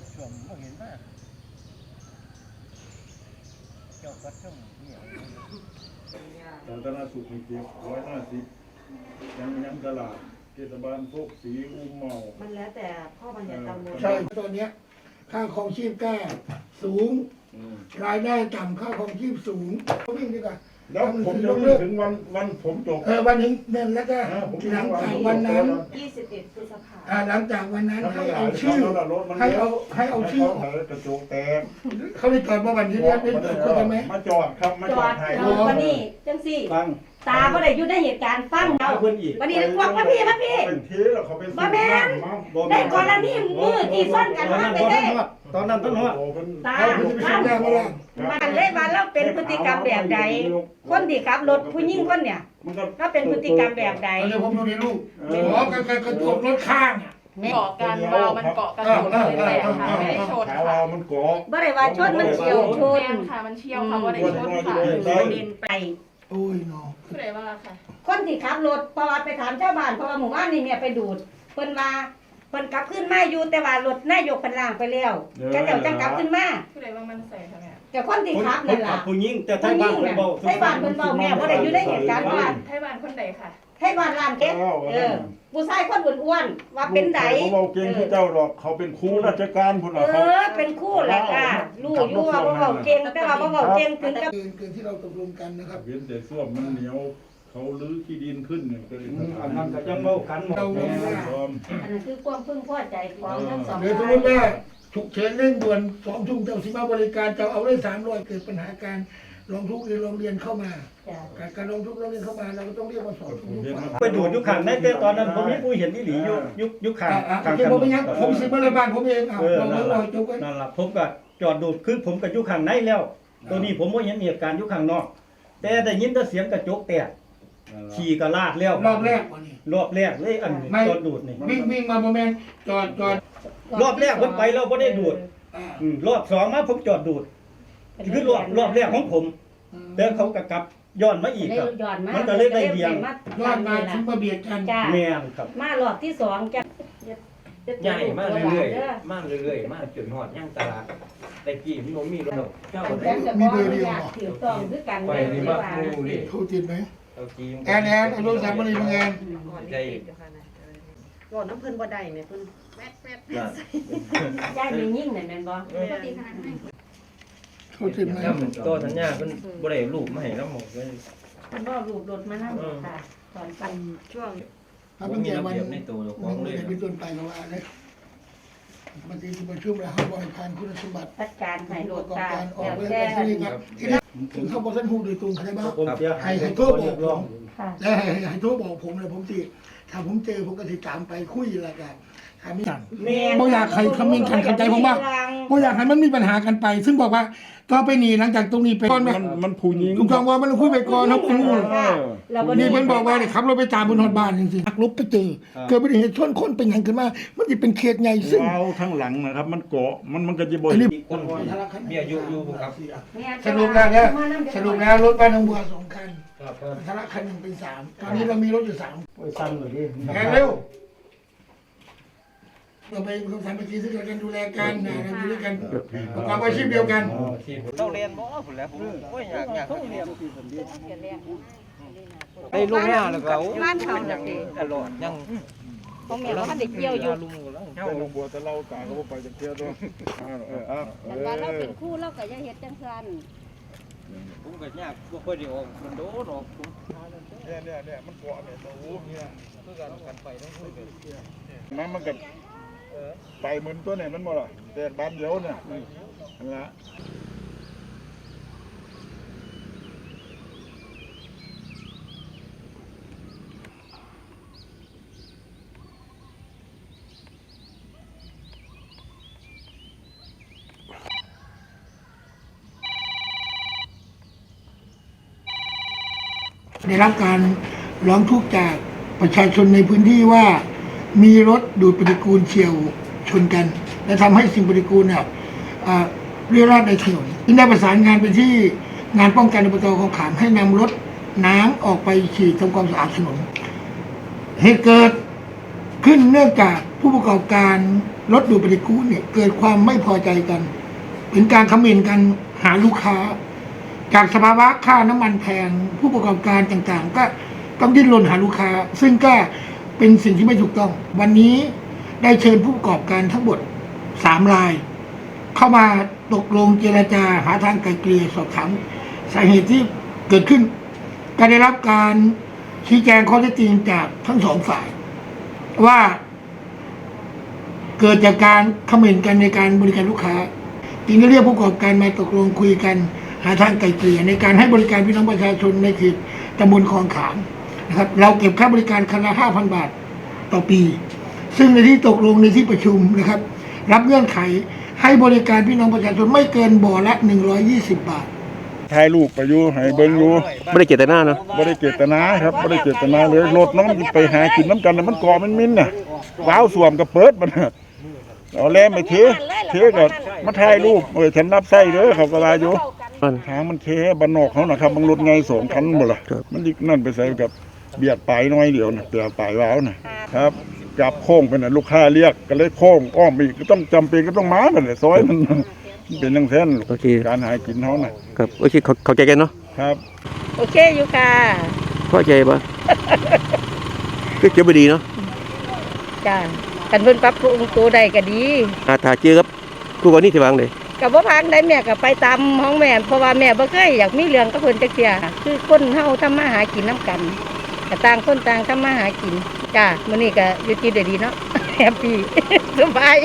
รถชมไม่เห็นมากเจ้ากัดช่องเนี่ยสาธารณสุขมีเจ็บร้อยห้าสิบยังยังตลาดเทศบาลโคกสีอุ้มเมา มันแล้วแต่พ่อบรรยายกังวลใช่ตอนเนี้ยค่าครองชีพแก้สูงอืมรายได้ต่ำค่าครองชีพสูงวิ่งดีกว่า แล้วผมจะวิ่งถึงวันวันผมจบ เออวันหนึ่งเดินแล้วก็อ่าผมหลังจากวันนั้น21พฤษภาอ่าหลังจากวันนั้นถ้าไม่ให้หาเอายชื่อแล้วล่ะรถมันให้เอาให้เอาชื่อให้เขากระจกแตกเขาได้จอดมาวันที่นี้ได้จอดคุยกันไหม มาจอดครับมาจจออดดให้เราวันนี้จังสี่ ฟัง ตาบ่ได้อยู่ในเหตุการณ์ฟังเราเพิ่นอีกวันนี้ได้กวักมาพี่มาพี่เขาเป็นเทแล้วเขาเป็นบ่แม่นสูบำได้กรณีมือที่ซ่อนกันตอนมานั้นไปบ่ได้ทันฮอดตอนนั้นต้นฮอดโอ้โหเพิ่นตาเขาจะไปซื้อแรงมาแล้วมันเลยว่าเราเป็นพฤติกรรมแบบใด คนที่ขับรถผู้หญิงคนเนี่ยมันก็เราเป็นพฤติกรรมแบบใดเอาเดี๋ยวผมดูในรูปอ๋อกระกระจกรถข้างอะเกาะกันวาวมันเกาะกันอยู่เลยแหละค่ะไม่ได้ชนขาวค่ะเอามันเกาะบ่ได้ว่าชนมันเฉียวชนแม่นค่ะมันเชี่ยวค่ะว่าได้ชนค่ะเดินไป โอ้ยเนาะผู้ใดว่าค่ะ คนที่ขับรถเพราะว่าไปถามชาวบ้านเพราะว่าหมู่บ้านนี่เนี่ยไปดูดเพิ่นว่าเพิ่นกลับขึ้นมาอยู่แต่ว่ารถนายกเพิ่นล่างไปแล้วแกเจ้าจังกลับขึ้นมาผู้ใดว่ามันใส่ค่ะแม่แต่คนที่ขับคนนั่นขัล่ะบผู้หญิงแต่ไทผู้ยหบ้าญินงเพิ่นน่ะเว้าไทยบ้านเพิ่นเว้าแม่บ่ได้อยู่ในเหตุการณ์ว่าไทยบ้านคนใดค่ะ ไทยบ้านร้านเก็บเออผู้ชายคนอ้วนๆว่าเป็นไดเขาเบาเก่งที่เจ้าหรอกเขาเป็นครูราชการพุ่นเอน่ะเขาอเป็นคู่แหละค่ะรู้อยู่ว่าบ่เว้าเก่งแต่ว่าบ่เว้าเก่งถึงกับเกินเกินที่เราตกลงกันนะครับเว้นแต่ส้วมมันเหนียว เขาลื้อขี้ดินขึ้นเนี่ยก็เลยอืมอันนั้นก็ยังเว้ากันหมดเราแม่พร้อมอันนั้นคือความพึงพอใจของทั้งสองหรือสมฝ่ามยติว่าฉุกเฉินเร่งด่วนสองทุ่มเจ้าสิมาบริการจะเอาได้สามร้อยเกิดปัญหาการ ร้องทุกข์หรือร้องเรียนเข้ามา จ้ะการการร้องทุกข์ร้องเรียนเข้ามาเราก็ต้องเรียกว่าสอบทุกข์ทุกฝ่ายไปดูดอยู่ข้างในแต่ตอนนั้นผมมีผู้เห็นอีหลีอยู่อยู่อยู่ข้างอ่าอ่าโอข้างเคถนผมนเป็นยังผมสิบริบาลผมเองอะเออเรานั่นเราล่ะจบกันนั่นล่ะผมก็จอดดูดคือผมก็อยู่ข้างในแล้ว ตัวนี้ผมบ่เห็นเหตุการณ์อยู่ข้างนอก แต่ได้ยินแต่เสียงกระจกแตกขี่ก็ลาดแล้วรอบแรกวันนี้ รอบแรกเลยอันนี้ไม่ จอดดูดนี่วิ่งวิ่งมาโมเมนต์จอดจอดรอบแรกผมไปแล้วบ่ได้ดูดอ่าอืมรอบสองมาผมจอดดูด คือรอบรอบแรกของผมแต่เขาก็กลับย้อนมาอีกได้ครับ ย้อนมามันก็เลยได้เบี่ยงรอดมาถึงมาเบียดกัน จ้าแม่นครับ มารอบที่สองจ้ะใหญ่มากเรื่อยๆมากเรื่อยๆมากจนหอดย่างตลาดแต่กี้มันบ่มีรถดอกเจ้าอันได้นั้นจะบอกว่าอยากถือต้องคือกันไปเลยนี่ที่ว่าว่าหมู่นี่เขาติดไหมเอาจีมแอนแอนเอาโทรศัพท์มาเลยมึงแอนใจก่อนน้ำเพิ่นบ่ได้แม่เพิ่นแวดแวดน่ะย่ามียิ่งนั่นแม่นบ่เขาติดไห มแล้วมันตัวสัญญาเพิ่นบ่ได้รูปมาให้เราหมดเลยมันบ่รูปรถมานำค่ะตอนไปช่วงถ้าบ่เป็นมีแก่ระวันเบียบในตัวเจ้าขมัองนเลยจะเป็นต้นไปแล้วว่าเลยมันจะประชุมแล้วเขาบริการคุณสมบัติจัดการให้รถประกอบตาการออแล้กวเรื่องแต่ที่นี่ครับที่นี่ถึงเขาบอกท่านฮู้โดยตรงใช่ไหมผมเสียหายให้ให้โทษบอกผมค่ะ แล้วให้ให้โทรบอกผมเลยผมสิถ้าผมเจอผมก็สิตามไปคุยแล้วกันถ้าไม่อยากแม่บ่อยากให้คำมิ่งขันเข้าใจผมบ้าง บ่อยากให้มันมีปัญหากันไป ซึ่งบอกว่าก็ไปหนีหลังจากตรงนี้ไปก่อนไหมมันมันผู้หญิงถูกต้องว่ามันคุยไปก่อนครับคุณแล้วบ่นี่เพิ่นบอกว่าเนี่ยขับรถไปตามบนหอดบ้านจริงๆหักลบไปเจอเกิดอุบัติเหตุชนคนเป็นหยังขึ้นมา มันจะเป็นเขตใหญ่ซึ่งวาวทั้งหลังนะครับ มันเกาะมันมันก็จะบ่อันนี้อีกคนมีอายุอยู่บ่ครับ สรุปแล้วเนี่ยสรุปแล้วรถบ้านทางบัวสองคันครับทะละคันหนึ่งเป็นสามตอนนี้เรามีรถอยู่สามโอ้ยสั่นเลยดิแข่งเร็ว เราไปสามัคคีซึ่งกันดูแลกันนะเราอยู่ด้วยกันประกอบอาชีพเดียวกันที่ต้องเรียนบ่พุ่นแล้วผมโอ้ยอยากอยากได้ลูกหน้าแล้วก็บ้านเขาน่ะสิตลอดยังของแม่ว่าเด็กเกี่ยวอยู่ลุงแล้วเจ้าลงบัวแต่เราตาเขาบ่ไปจังเที่ยวตัวเออเออเออแต่ว่าเราเป็นคู่เราก็อย่าเฮ็ดจังซั่นผมก็ยากบ่ค่อยได้ออกมันโดดออกผมเนี่ยเนี่ยเนี่ยมันเกาะเนี่ยโอ้โหเนี่ยคือการกันไปต้องคุยกันมันมันก็ ไปเหมือนตัวเนี่ยมันบ่ล่ะแต่บ้านเดียวเนี่ยนั่นละได้รับการร้องทุกข์จากประชาชนในพื้นที่ว่า มีรถดูดปฏิกูลเฉียวชนกัน และทำให้สิ่งปฏิกูลเนี่ยเรี่ยราดในถนนจึงได้ประสานงานไปที่งานป้องกันอบตของขามให้นำรถน้ำออกไปฉีดทำความสะอาดถนนเหตุเกิดขึ้นเนื่องจากผู้ประกอบการรถดูดปฏิกูลเนี่ยเกิดความไม่พอใจกันเป็นการคอมเมนต์กันหาลูกค้า จากสภาวะค่าน้ำมันแพง ผู้ประกอบการต่างๆ ก็ต้องดิ้นรนหาลูกค้า ซึ่งก็ เป็นสิ่งที่ไม่ถูกต้อง วันนี้ได้เชิญผู้ประกอบการทั้งหมดสามราย เข้ามาตกลงเจรจาหาทางไกลเกลี่ยสอบถามสาเหตุที่เกิดขึ้น ก็ได้รับการชี้แจงข้อเท็จจริงจากทั้งสองฝ่าย ว่าเกิดจากการคอมเมนต์กันในการบริการลูกค้าจึงได้เรียกผู้ประกอบการมาตกลงคุยกันหาทางไกลเกลี่ยในการให้บริการพี่น้องประชาชนในเขตตำบลคลองขาม นะครับเราเก็บค่าบริการคันละห้าพันบาทต่อปี ซึ่งในที่ตกลงในที่ประชุมนะครับ รับเงื่อนไขให้บริการพี่น้องประชาชนไม่เกินบ่อละ 120 บาท ถ่ายรูปไปอยู่ให้เบิ่งอยู่ไม่ได้เจตนาเนาะบ่ได้เจตนาครับบ่ได้เจตนาเลยรถน้องมันไปหากินน้ำกันน่ะมันก่อมันมินน่ะว้าวสวมก็เปิดมันน่ะเอาแลมไปเทเทก็มาถ่ายรูปเอ้ยฉันรับไส้เด้อเขาก็ว่าอยู่มัน ทางมันเทบ้านนอกเขานะครับบางรถไงสองคันบ่ล่ะครับมันดินั่นไปใส่กับ เบียดปลายน้อยเดียวน่ะเบียดปลายว้าวน่ะครับจับโค้งไปน่ะลูกค้าเรียกก็เลยโค้งอ้อมไปอีกก็ต้องจำเป็นก็ต้องมานั่นแหละซอยมันมันเป็นจังซั่นโอเคการหากินเฮาน่ะครับโอเคเข้าเข้าใจกันเนาะครับ โอเคอยู่ค่ะเข้าใจปะก็เจอบ่ดีเนาะจ้ากันเพิ่นปรับปรุงตัวได้ก็ดีถ้าถ้าเจอกับคู่กรณีที่วางเลยก็บ่พังได้แม่ก็ไปตามห้องแม่เพราะว่าแม่บ่เคยอยากมีเรื่องกับเพิ่นจักเที่ยคือคนเฮาทำมาหากินนํกัน ก็ต่างคนต่างทำมาหากินจ้ามื้อนี้ก็อยู่ที่ด้ดีเนาะแฮปปี้สบาย